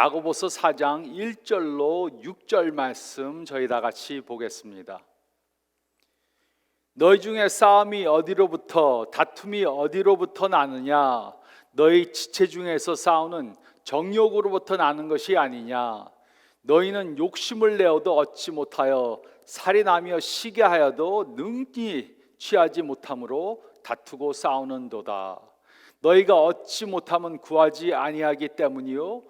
야고보서 4장 1절로 6절 말씀 저희 다 같이 보겠습니다. 너희 중에 싸움이 어디로부터 다툼이 어디로부터 나느냐? 너희 지체 중에서 싸우는 정욕으로부터 나는 것이 아니냐? 너희는 욕심을 내어도 얻지 못하여 살인하며 시게 하여도 능히 취하지 못함으로 다투고 싸우는도다. 너희가 얻지 못함은 구하지 아니하기 때문이요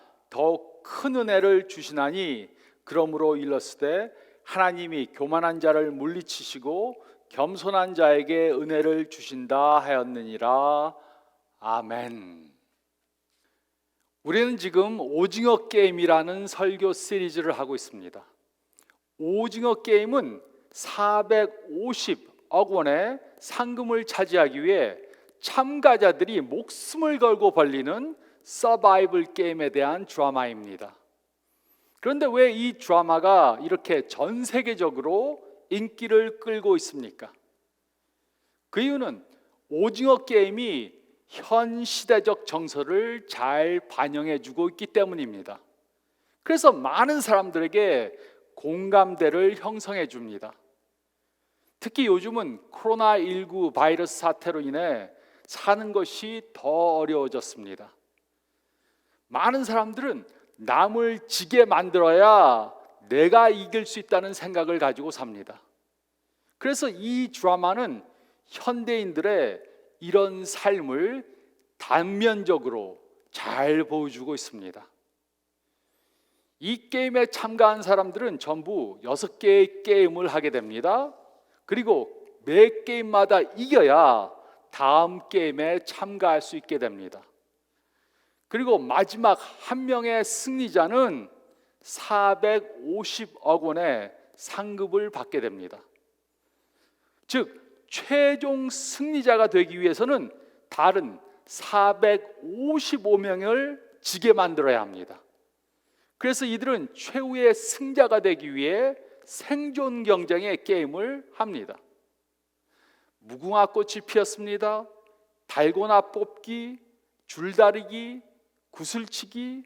더욱 큰 은혜를 주시나니 그러므로 일렀으되 하나님이 교만한 자를 물리치시고 겸손한 자에게 은혜를 주신다 하였느니라 아멘. 우리는 지금 오징어 게임이라는 설교 시리즈를 하고 있습니다. 오징어 게임은 450억 원의 상금을 차지하기 위해 참가자들이 목숨을 걸고 벌리는 서바이벌 게임에 대한 드라마입니다. 그런데 왜 이 드라마가 이렇게 전 세계적으로 인기를 끌고 있습니까? 그 이유는 오징어 게임이 현 시대적 정서를 잘 반영해 주고 있기 때문입니다. 그래서 많은 사람들에게 공감대를 형성해 줍니다. 특히 요즘은 코로나19 바이러스 사태로 인해 사는 것이 더 어려워졌습니다. 많은 사람들은 남을 지게 만들어야 내가 이길 수 있다는 생각을 가지고 삽니다. 그래서 이 드라마는 현대인들의 이런 삶을 단면적으로 잘 보여주고 있습니다. 이 게임에 참가한 사람들은 전부 여섯 개의 게임을 하게 됩니다. 그리고 매 게임마다 이겨야 다음 게임에 참가할 수 있게 됩니다. 그리고 마지막 한 명의 승리자는 450억 원의 상급을 받게 됩니다. 즉 최종 승리자가 되기 위해서는 다른 455명을 지게 만들어야 합니다. 그래서 이들은 최후의 승자가 되기 위해 생존 경쟁의 게임을 합니다. 무궁화 꽃이 피었습니다. 달고나 뽑기, 줄다리기, 구슬치기,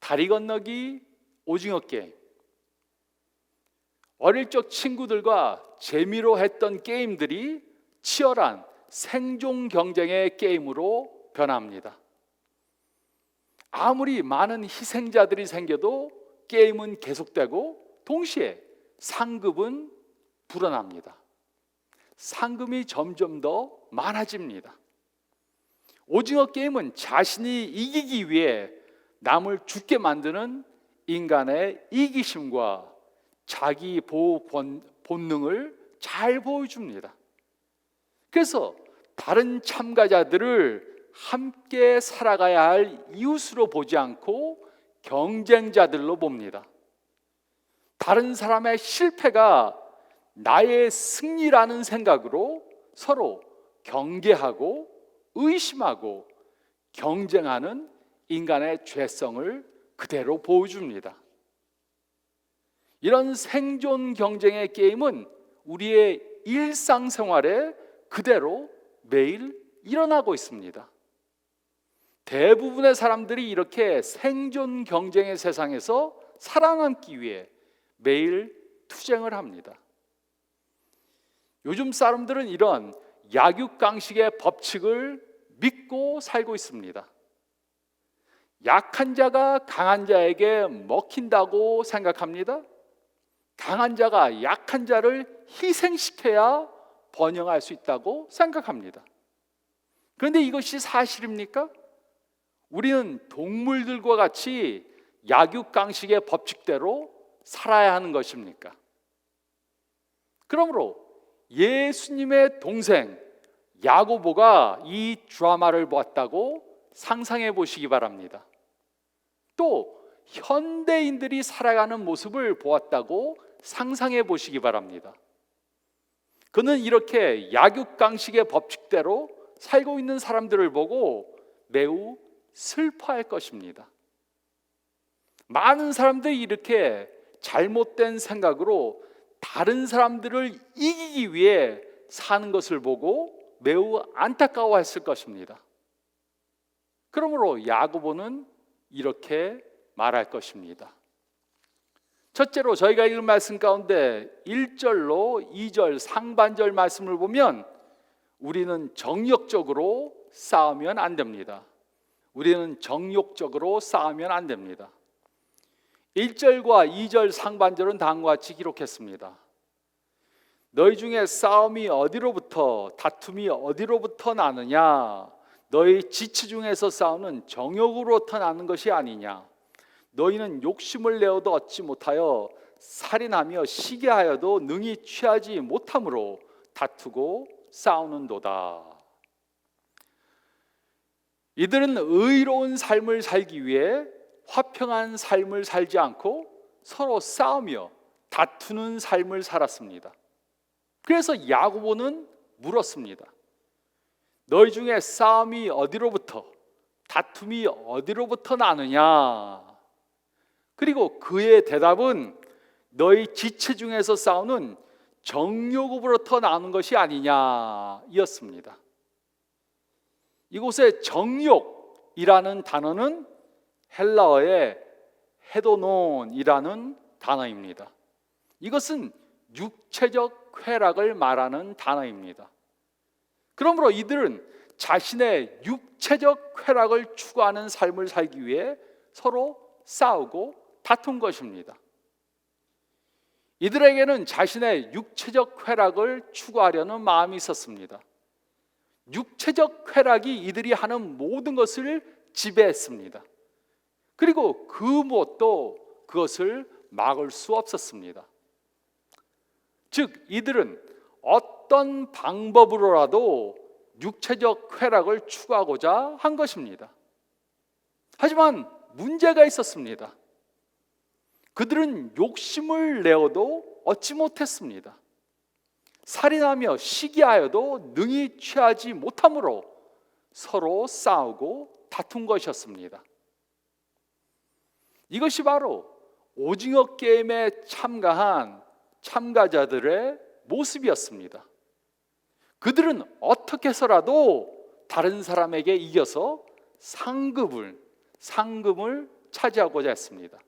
다리 건너기, 오징어 게임. 어릴 적 친구들과 재미로 했던 게임들이 치열한 생존 경쟁의 게임으로 변합니다. 아무리 많은 희생자들이 생겨도 게임은 계속되고 동시에 상급은 불어납니다. 상금이 점점 더 많아집니다. 오징어 게임은 자신이 이기기 위해 남을 죽게 만드는 인간의 이기심과 자기 보호 본능을 잘 보여줍니다. 그래서 다른 참가자들을 함께 살아가야 할 이웃으로 보지 않고 경쟁자들로 봅니다. 다른 사람의 실패가 나의 승리라는 생각으로 서로 경계하고 의심하고 경쟁하는 인간의 죄성을 그대로 보여줍니다. 이런 생존 경쟁의 게임은 우리의 일상생활에 그대로 매일 일어나고 있습니다. 대부분의 사람들이 이렇게 생존 경쟁의 세상에서 살아남기 위해 매일 투쟁을 합니다. 요즘 사람들은 이런 약육강식의 법칙을 믿고 살고 있습니다. 약한 자가 강한 자에게 먹힌다고 생각합니다. 강한 자가 약한 자를 희생시켜야 번영할 수 있다고 생각합니다. 그런데 이것이 사실입니까? 우리는 동물들과 같이 약육강식의 법칙대로 살아야 하는 것입니까? 그러므로 예수님의 동생 야고보가 이 드라마를 보았다고 상상해 보시기 바랍니다. 또 현대인들이 살아가는 모습을 보았다고 상상해 보시기 바랍니다. 그는 이렇게 약육강식의 법칙대로 살고 있는 사람들을 보고 매우 슬퍼할 것입니다. 많은 사람들이 이렇게 잘못된 생각으로 다른 사람들을 이기기 위해 사는 것을 보고 매우 안타까워했을 것입니다. 그러므로 야고보는 이렇게 말할 것입니다. 첫째로 저희가 읽은 말씀 가운데 1절로 2절 상반절 말씀을 보면 우리는 정욕적으로 싸우면 안 됩니다. 우리는 정욕적으로 싸우면 안 됩니다. 1절과 2절 상반절은 다음과 같이 기록했습니다. 너희 중에 싸움이 어디로부터 다툼이 어디로부터 나느냐 너희 지체 중에서 싸우는 정욕으로부터 나는 것이 아니냐 너희는 욕심을 내어도 얻지 못하여 살인하며 시기하여도 능히 취하지 못함으로 다투고 싸우는도다. 이들은 의로운 삶을 살기 위해 화평한 삶을 살지 않고 서로 싸우며 다투는 삶을 살았습니다. 그래서 야고보는 물었습니다. 너희 중에 싸움이 어디로부터 다툼이 어디로부터 나느냐? 그리고 그의 대답은 너희 지체 중에서 싸우는 정욕으로부터 나는 것이 아니냐이었습니다. 이곳에 정욕이라는 단어는 헬라어의 헤도논이라는 단어입니다. 이것은 육체적 쾌락을 말하는 단어입니다. 그러므로 이들은 자신의 육체적 쾌락을 추구하는 삶을 살기 위해 서로 싸우고 다툰 것입니다. 이들에게는 자신의 육체적 쾌락을 추구하려는 마음이 있었습니다. 육체적 쾌락이 이들이 하는 모든 것을 지배했습니다. 그리고 그 무엇도 그것을 막을 수 없었습니다. 즉, 이들은 어떤 방법으로라도 육체적 쾌락을 추구하고자 한 것입니다. 하지만 문제가 있었습니다. 그들은 욕심을 내어도 얻지 못했습니다. 살인하며 시기하여도 능히 취하지 못함으로 서로 싸우고 다툰 것이었습니다. 이것이 바로 오징어 게임에 참가한 참가자들의 모습이었습니다. 그들은 어떻게 해서라도 다른 사람에게 이겨서 상급을 상금을 차지하고자 했습니다.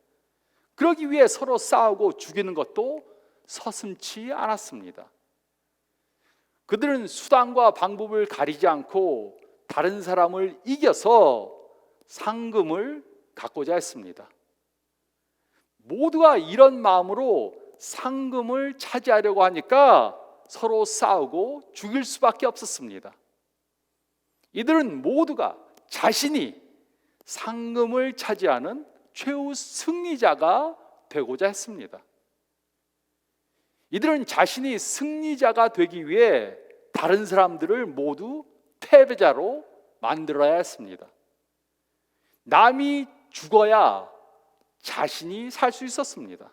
그러기 위해 서로 싸우고 죽이는 것도 서슴치 않았습니다. 그들은 수단과 방법을 가리지 않고 다른 사람을 이겨서 상금을 갖고자 했습니다. 모두가 이런 마음으로 상금을 차지하려고 하니까 서로 싸우고 죽일 수밖에 없었습니다. 이들은 모두가 자신이 상금을 차지하는 최후 승리자가 되고자 했습니다. 이들은 자신이 승리자가 되기 위해 다른 사람들을 모두 패배자로 만들어야 했습니다. 남이 죽어야 자신이 살 수 있었습니다.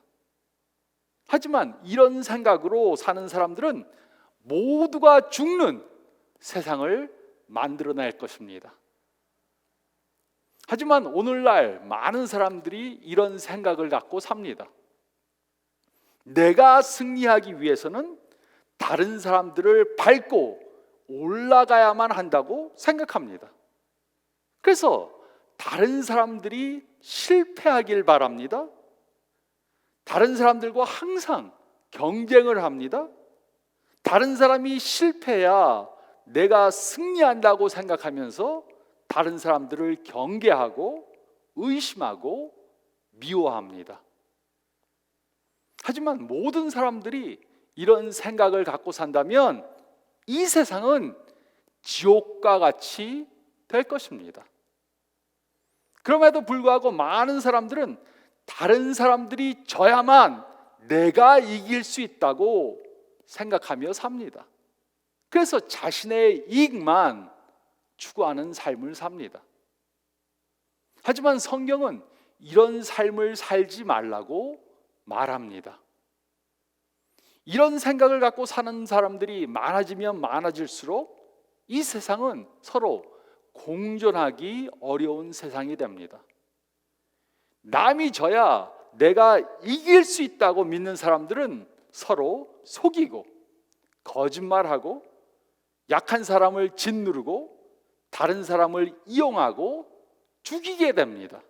하지만 이런 생각으로 사는 사람들은 모두가 죽는 세상을 만들어낼 것입니다. 하지만 오늘날 많은 사람들이 이런 생각을 갖고 삽니다. 내가 승리하기 위해서는 다른 사람들을 밟고 올라가야만 한다고 생각합니다. 그래서 다른 사람들이 실패하길 바랍니다. 다른 사람들과 항상 경쟁을 합니다. 다른 사람이 실패해야 내가 승리한다고 생각하면서 다른 사람들을 경계하고 의심하고 미워합니다. 하지만 모든 사람들이 이런 생각을 갖고 산다면 이 세상은 지옥과 같이 될 것입니다. 그럼에도 불구하고 많은 사람들은 다른 사람들이 져야만 내가 이길 수 있다고 생각하며 삽니다. 그래서 자신의 이익만 추구하는 삶을 삽니다. 하지만 성경은 이런 삶을 살지 말라고 말합니다. 이런 생각을 갖고 사는 사람들이 많아지면 많아질수록 이 세상은 서로 공존하기 어려운 세상이 됩니다. 남이 져야 내가 이길 수 있다고 믿는 사람들은 서로 속이고 거짓말하고 약한 사람을 짓누르고 다른 사람을 이용하고 죽이게 됩니다.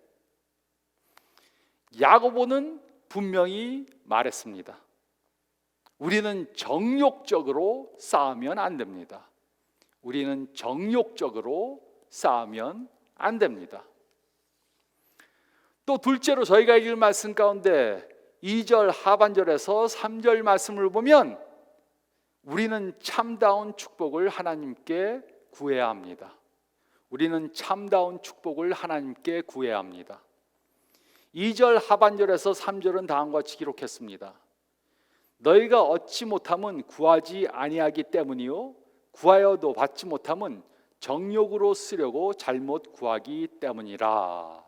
야고보는 분명히 말했습니다. 우리는 정욕적으로 싸우면 안 됩니다. 우리는 정욕적으로 싸우면 안 됩니다. 또 둘째로 저희가 읽을 말씀 가운데 2절 하반절에서 3절 말씀을 보면 우리는 참다운 축복을 하나님께 구해야 합니다. 우리는 참다운 축복을 하나님께 구해야 합니다. 2절 하반절에서 3절은 다음과 같이 기록했습니다. 너희가 얻지 못함은 구하지 아니하기 때문이요 구하여도 받지 못함은 정욕으로 쓰려고 잘못 구하기 때문이라.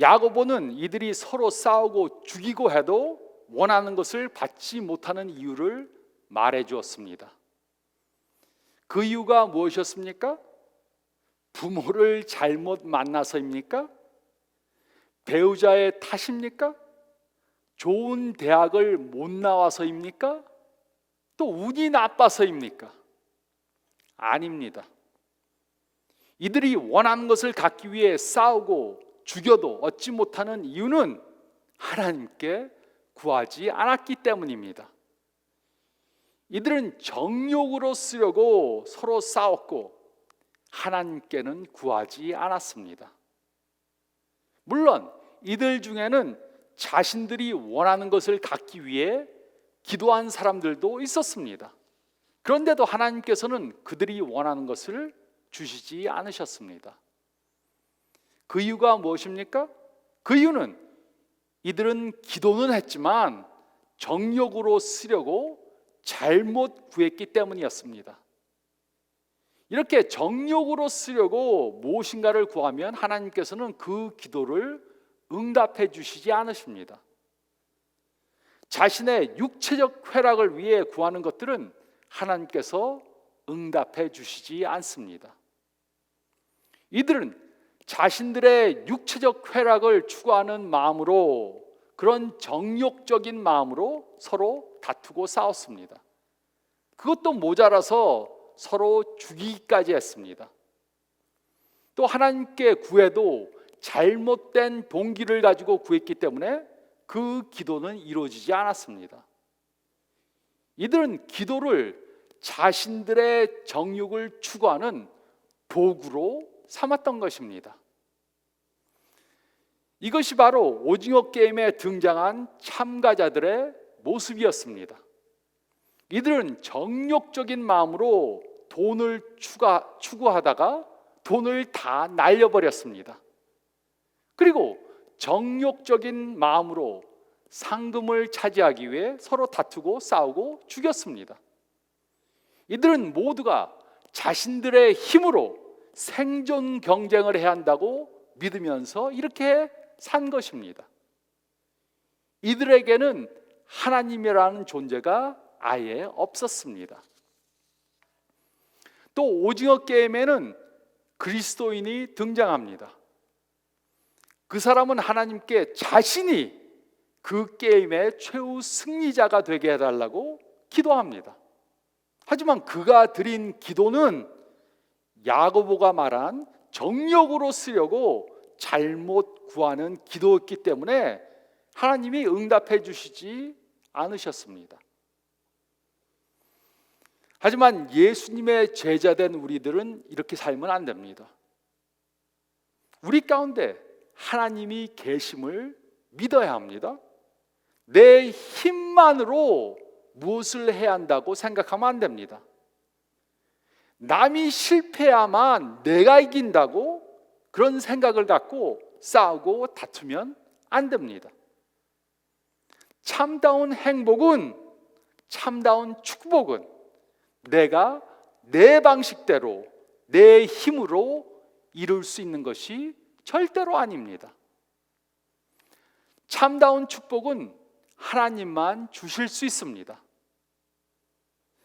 야고보는 이들이 서로 싸우고 죽이고 해도 원하는 것을 받지 못하는 이유를 말해 주었습니다. 그 이유가 무엇이었습니까? 부모를 잘못 만나서입니까? 배우자의 탓입니까? 좋은 대학을 못 나와서입니까? 또 운이 나빠서입니까? 아닙니다. 이들이 원하는 것을 갖기 위해 싸우고 죽여도 얻지 못하는 이유는 하나님께 구하지 않았기 때문입니다. 이들은 정욕으로 쓰려고 서로 싸웠고 하나님께는 구하지 않았습니다. 물론 이들 중에는 자신들이 원하는 것을 갖기 위해 기도한 사람들도 있었습니다. 그런데도 하나님께서는 그들이 원하는 것을 주시지 않으셨습니다. 그 이유가 무엇입니까? 그 이유는 이들은 기도는 했지만 정욕으로 쓰려고 잘못 구했기 때문이었습니다. 이렇게 정욕으로 쓰려고 무엇인가를 구하면 하나님께서는 그 기도를 응답해 주시지 않으십니다. 자신의 육체적 쾌락을 위해 구하는 것들은 하나님께서 응답해 주시지 않습니다. 이들은 자신들의 육체적 쾌락을 추구하는 마음으로 그런 정욕적인 마음으로 서로 다투고 싸웠습니다. 그것도 모자라서 서로 죽이기까지 했습니다. 또 하나님께 구해도 잘못된 동기를 가지고 구했기 때문에 그 기도는 이루어지지 않았습니다. 이들은 기도를 자신들의 정욕을 추구하는 도구로 삼았던 것입니다. 이것이 바로 오징어 게임에 등장한 참가자들의 모습이었습니다. 이들은 정욕적인 마음으로 돈을 추가, 추구하다가 돈을 다 날려버렸습니다. 그리고 정욕적인 마음으로 상금을 차지하기 위해 서로 다투고 싸우고 죽였습니다. 이들은 모두가 자신들의 힘으로 생존 경쟁을 해야 한다고 믿으면서 이렇게 산 것입니다. 이들에게는 하나님이라는 존재가 아예 없었습니다. 또 오징어 게임에는 그리스도인이 등장합니다. 그 사람은 하나님께 자신이 그 게임의 최후 승리자가 되게 해달라고 기도합니다. 하지만 그가 드린 기도는 야고보가 말한 정력으로 쓰려고 잘못 구하는 기도였기 때문에 하나님이 응답해 주시지 않으셨습니다. 하지만 예수님의 제자된 우리들은 이렇게 살면 안 됩니다. 우리 가운데 하나님이 계심을 믿어야 합니다. 내 힘만으로 무엇을 해야 한다고 생각하면 안 됩니다. 남이 실패야만 내가 이긴다고 그런 생각을 갖고 싸우고 다투면 안 됩니다. 참다운 행복은 참다운 축복은 내가 내 방식대로 내 힘으로 이룰 수 있는 것이 절대로 아닙니다. 참다운 축복은 하나님만 주실 수 있습니다.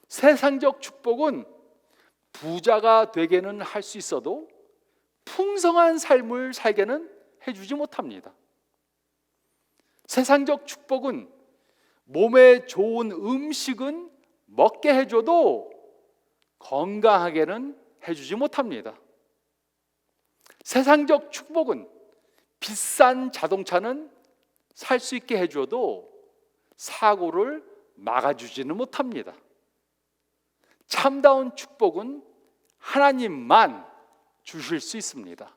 세상적 축복은 부자가 되게는 할 수 있어도 풍성한 삶을 살게는 해주지 못합니다. 세상적 축복은 몸에 좋은 음식은 먹게 해줘도 건강하게는 해주지 못합니다. 세상적 축복은 비싼 자동차는 살 수 있게 해줘도 사고를 막아주지는 못합니다. 참다운 축복은 하나님만 주실 수 있습니다.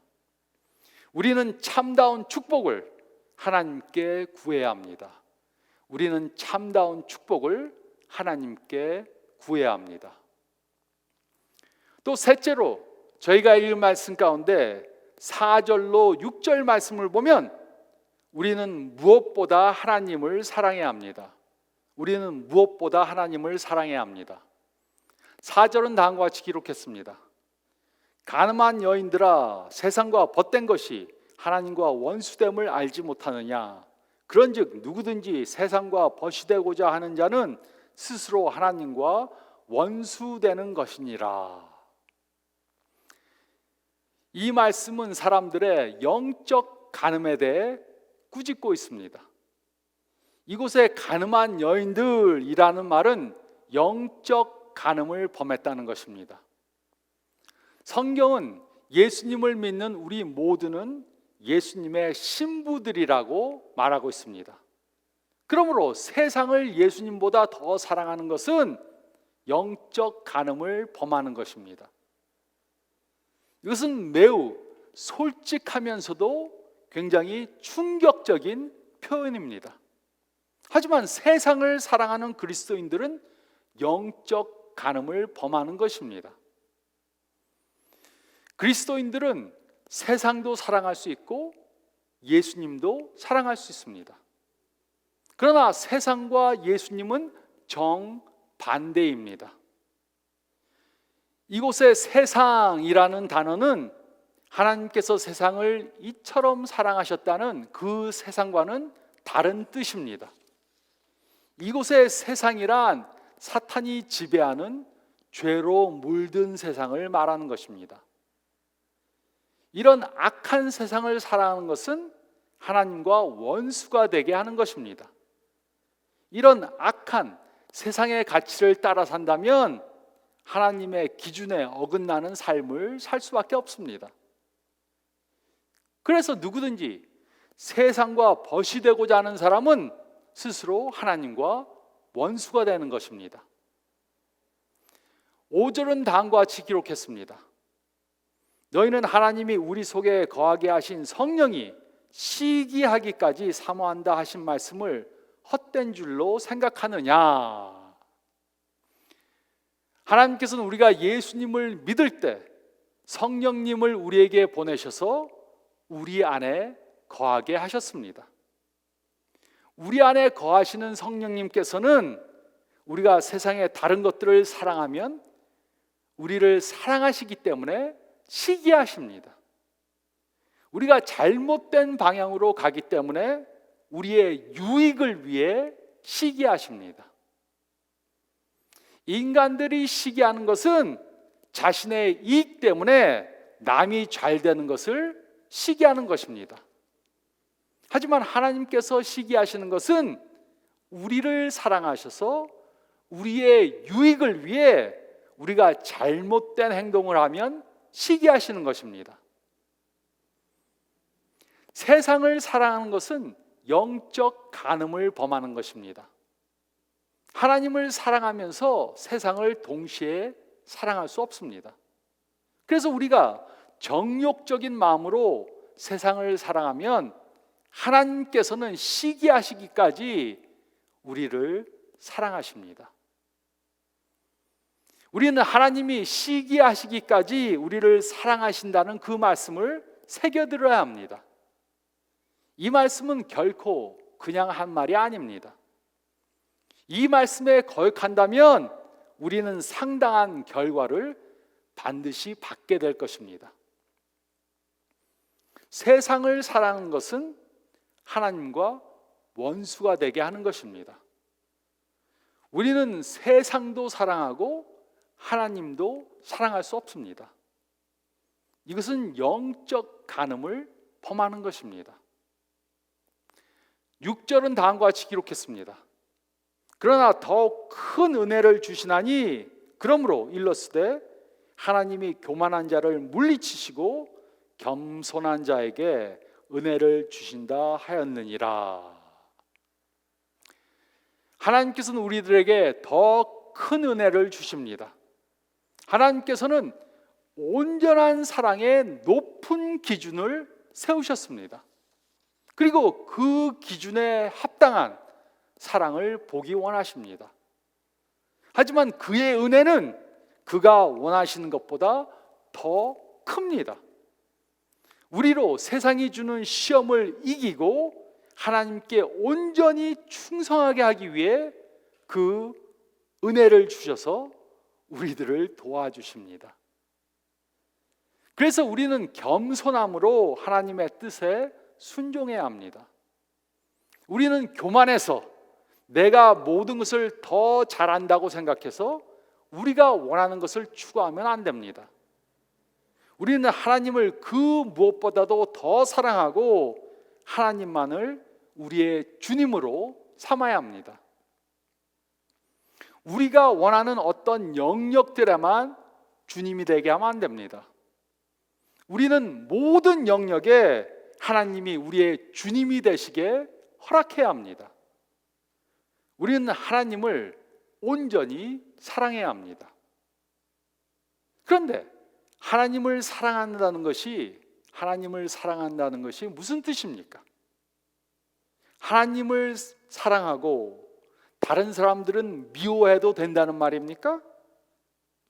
우리는 참다운 축복을 하나님께 구해야 합니다. 우리는 참다운 축복을 하나님께 구해야 합니다. 또 셋째로 저희가 읽은 말씀 가운데 4절로 6절 말씀을 보면 우리는 무엇보다 하나님을 사랑해야 합니다. 우리는 무엇보다 하나님을 사랑해야 합니다. 4절은 다음과 같이 기록했습니다. 가늠한 여인들아 세상과 벗된 것이 하나님과 원수됨을 알지 못하느냐 그런즉 누구든지 세상과 벗이 되고자 하는 자는 스스로 하나님과 원수되는 것이니라. 이 말씀은 사람들의 영적 간음에 대해 꾸짖고 있습니다. 이곳에 가늠한 여인들이라는 말은 영적 간음을 범했다는 것입니다. 성경은 예수님을 믿는 우리 모두는 예수님의 신부들이라고 말하고 있습니다. 그러므로 세상을 예수님보다 더 사랑하는 것은 영적 간음을 범하는 것입니다. 이것은 매우 솔직하면서도 굉장히 충격적인 표현입니다. 하지만 세상을 사랑하는 그리스도인들은 영적 간음을 범하는 것입니다. 그리스도인들은 세상도 사랑할 수 있고 예수님도 사랑할 수 있습니다. 그러나 세상과 예수님은 정반대입니다. 이곳에 세상이라는 단어는 하나님께서 세상을 이처럼 사랑하셨다는 그 세상과는 다른 뜻입니다. 이곳의 세상이란 사탄이 지배하는 죄로 물든 세상을 말하는 것입니다. 이런 악한 세상을 사랑하는 것은 하나님과 원수가 되게 하는 것입니다. 이런 악한 세상의 가치를 따라 산다면 하나님의 기준에 어긋나는 삶을 살 수밖에 없습니다. 그래서 누구든지 세상과 벗이 되고자 하는 사람은 스스로 하나님과 원수가 되는 것입니다. 5절은 다음과 같이 기록했습니다. 너희는 하나님이 우리 속에 거하게 하신 성령이 시기하기까지 사모한다 하신 말씀을 헛된 줄로 생각하느냐? 하나님께서는 우리가 예수님을 믿을 때 성령님을 우리에게 보내셔서 우리 안에 거하게 하셨습니다. 우리 안에 거하시는 성령님께서는 우리가 세상의 다른 것들을 사랑하면 우리를 사랑하시기 때문에 시기하십니다. 우리가 잘못된 방향으로 가기 때문에 우리의 유익을 위해 시기하십니다. 인간들이 시기하는 것은 자신의 이익 때문에 남이 잘 되는 것을 시기하는 것입니다. 하지만 하나님께서 시기하시는 것은 우리를 사랑하셔서 우리의 유익을 위해 우리가 잘못된 행동을 하면 시기하시는 것입니다. 세상을 사랑하는 것은 영적 간음을 범하는 것입니다. 하나님을 사랑하면서 세상을 동시에 사랑할 수 없습니다. 그래서 우리가 정욕적인 마음으로 세상을 사랑하면 하나님께서는 시기하시기까지 우리를 사랑하십니다. 우리는 하나님이 시기하시기까지 우리를 사랑하신다는 그 말씀을 새겨들어야 합니다. 이 말씀은 결코 그냥 한 말이 아닙니다. 이 말씀에 거역한다면 우리는 상당한 결과를 반드시 받게 될 것입니다. 세상을 사랑하는 것은 하나님과 원수가 되게 하는 것입니다. 우리는 세상도 사랑하고 하나님도 사랑할 수 없습니다. 이것은 영적 간음을 범하는 것입니다. 6절은 다음과 같이 기록했습니다. 그러나 더 큰 은혜를 주시나니 그러므로 일렀으되 하나님이 교만한 자를 물리치시고 겸손한 자에게 은혜를 주신다 하였느니라. 하나님께서는 우리들에게 더 큰 은혜를 주십니다. 하나님께서는 온전한 사랑의 높은 기준을 세우셨습니다. 그리고 그 기준에 합당한 사랑을 보기 원하십니다. 하지만 그의 은혜는 그가 원하시는 것보다 더 큽니다. 우리로 세상이 주는 시험을 이기고 하나님께 온전히 충성하게 하기 위해 그 은혜를 주셔서 우리들을 도와주십니다. 그래서 우리는 겸손함으로 하나님의 뜻에 순종해야 합니다. 우리는 교만해서 내가 모든 것을 더 잘한다고 생각해서 우리가 원하는 것을 추구하면 안 됩니다. 우리는 하나님을 그 무엇보다도 더 사랑하고 하나님만을 우리의 주님으로 삼아야 합니다. 우리가 원하는 어떤 영역들에만 주님이 되게 하면 안 됩니다. 우리는 모든 영역에 하나님이 우리의 주님이 되시게 허락해야 합니다. 우리는 하나님을 온전히 사랑해야 합니다. 그런데 하나님을 사랑한다는 것이 하나님을 사랑한다는 것이 무슨 뜻입니까? 하나님을 사랑하고 다른 사람들은 미워해도 된다는 말입니까?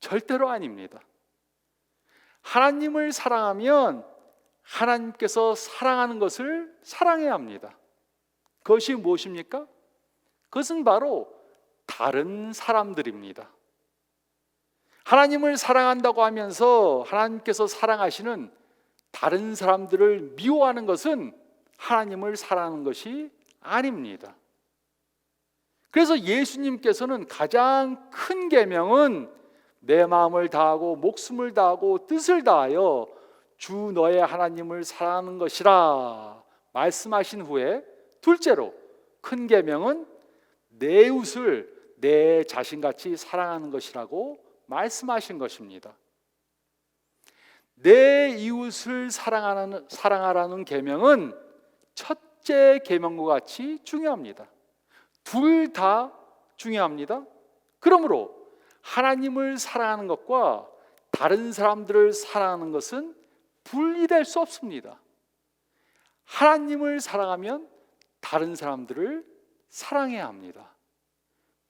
절대로 아닙니다. 하나님을 사랑하면 하나님께서 사랑하는 것을 사랑해야 합니다. 그것이 무엇입니까? 그것은 바로 다른 사람들입니다. 하나님을 사랑한다고 하면서 하나님께서 사랑하시는 다른 사람들을 미워하는 것은 하나님을 사랑하는 것이 아닙니다. 그래서 예수님께서는 가장 큰 계명은 내 마음을 다하고 목숨을 다하고 뜻을 다하여 주 너의 하나님을 사랑하는 것이라 말씀하신 후에 둘째로 큰 계명은 내 이웃을 내 자신같이 사랑하는 것이라고 말씀하신 것입니다. 내 이웃을 사랑하는 사랑하라는 계명은 첫째 계명과 같이 중요합니다. 둘 다 중요합니다. 그러므로 하나님을 사랑하는 것과 다른 사람들을 사랑하는 것은 분리될 수 없습니다. 하나님을 사랑하면 다른 사람들을 사랑해야 합니다.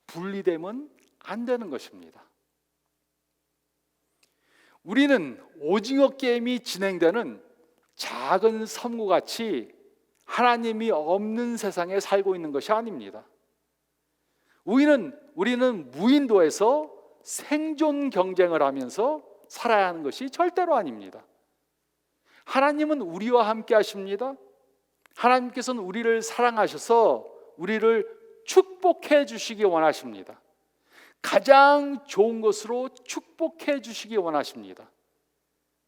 분리되면 안 되는 것입니다. 우리는 오징어 게임이 진행되는 작은 섬과 같이 하나님이 없는 세상에 살고 있는 것이 아닙니다. 우리는 우리는 무인도에서 생존 경쟁을 하면서 살아야 하는 것이 절대로 아닙니다. 하나님은 우리와 함께 하십니다. 하나님께서는 우리를 사랑하셔서 우리를 축복해 주시기 원하십니다. 가장 좋은 것으로 축복해 주시기 원하십니다.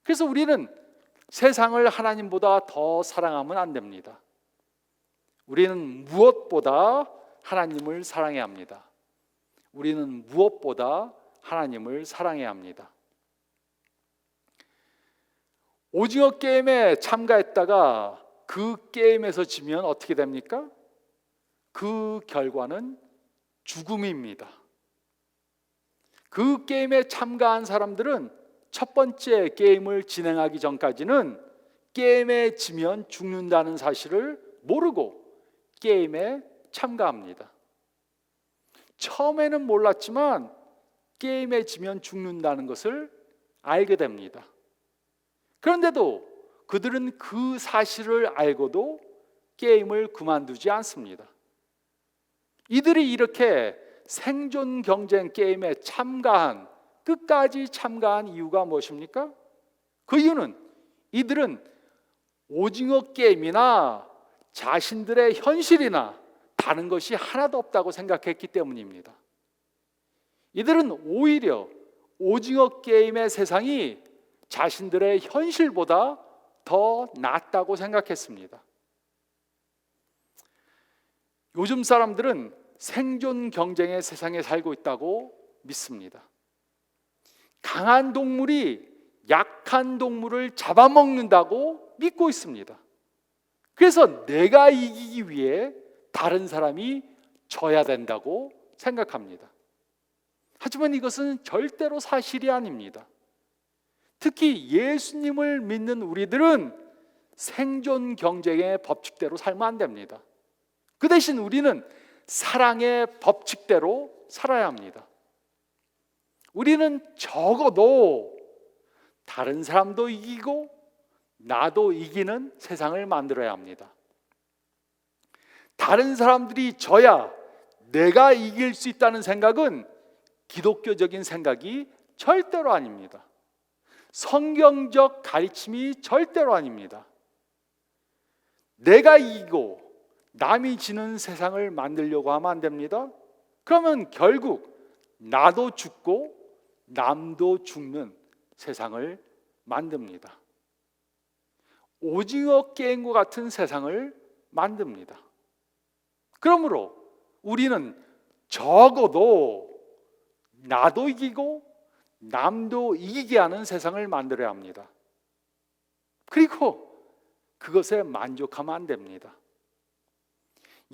그래서 우리는 세상을 하나님보다 더 사랑하면 안 됩니다. 우리는 무엇보다 하나님을 사랑해야 합니다. 우리는 무엇보다 하나님을 사랑해야 합니다. 오징어 게임에 참가했다가 그 게임에서 지면 어떻게 됩니까? 그 결과는 죽음입니다. 그 게임에 참가한 사람들은 첫 번째 게임을 진행하기 전까지는 게임에 지면 죽는다는 사실을 모르고 게임에 참가합니다. 처음에는 몰랐지만 게임에 지면 죽는다는 것을 알게 됩니다. 그런데도 그들은 그 사실을 알고도 게임을 그만두지 않습니다. 이들이 이렇게 생존 경쟁 게임에 참가한 끝까지 참가한 이유가 무엇입니까? 그 이유는 이들은 오징어 게임이나 자신들의 현실이나 다른 것이 하나도 없다고 생각했기 때문입니다. 이들은 오히려 오징어 게임의 세상이 자신들의 현실보다 더 낫다고 생각했습니다. 요즘 사람들은 생존 경쟁의 세상에 살고 있다고 믿습니다. 강한 동물이 약한 동물을 잡아먹는다고 믿고 있습니다. 그래서 내가 이기기 위해 다른 사람이 져야 된다고 생각합니다. 하지만 이것은 절대로 사실이 아닙니다. 특히 예수님을 믿는 우리들은 생존 경쟁의 법칙대로 살면 안 됩니다. 그 대신 우리는 사랑의 법칙대로 살아야 합니다. 우리는 적어도 다른 사람도 이기고 나도 이기는 세상을 만들어야 합니다. 다른 사람들이 져야 내가 이길 수 있다는 생각은 기독교적인 생각이 절대로 아닙니다. 성경적 가르침이 절대로 아닙니다. 내가 이기고 남이 지는 세상을 만들려고 하면 안 됩니다. 그러면 결국 나도 죽고 남도 죽는 세상을 만듭니다. 오징어 게임과 같은 세상을 만듭니다. 그러므로 우리는 적어도 나도 이기고 남도 이기게 하는 세상을 만들어야 합니다. 그리고 그것에 만족하면 안 됩니다.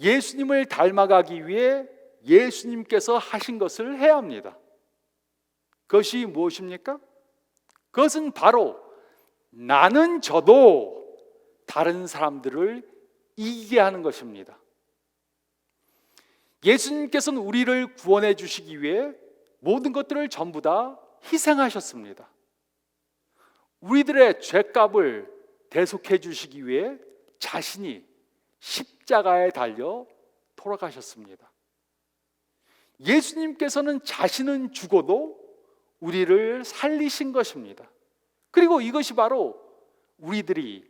예수님을 닮아가기 위해 예수님께서 하신 것을 해야 합니다. 그것이 무엇입니까? 그것은 바로 나는 저도 다른 사람들을 이기게 하는 것입니다. 예수님께서는 우리를 구원해 주시기 위해 모든 것들을 전부 다 희생하셨습니다. 우리들의 죄값을 대속해 주시기 위해 자신이 십자가에 달려 돌아가셨습니다. 예수님께서는 자신은 죽어도 우리를 살리신 것입니다. 그리고 이것이 바로 우리들이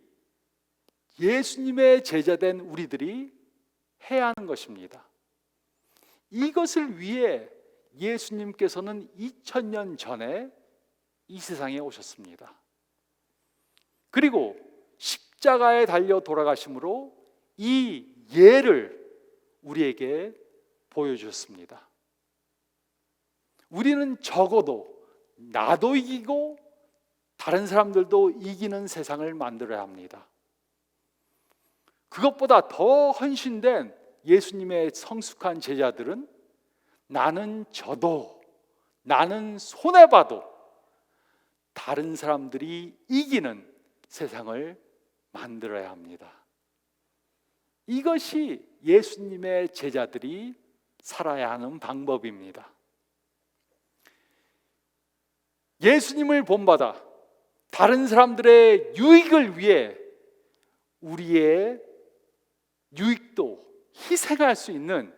예수님의 제자된 우리들이 해야 하는 것입니다. 이것을 위해 예수님께서는 2000년 전에 이 세상에 오셨습니다. 그리고 십자가에 달려 돌아가심으로 이 예를 우리에게 보여주셨습니다. 우리는 적어도 나도 이기고 다른 사람들도 이기는 세상을 만들어야 합니다. 그것보다 더 헌신된 예수님의 성숙한 제자들은 나는 저도 나는 손해봐도 다른 사람들이 이기는 세상을 만들어야 합니다. 이것이 예수님의 제자들이 살아야 하는 방법입니다. 예수님을 본받아 다른 사람들의 유익을 위해 우리의 유익도 희생할 수 있는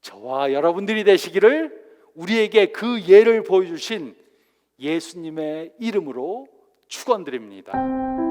저와 여러분들이 되시기를 우리에게 그 예를 보여주신 예수님의 이름으로 축원드립니다.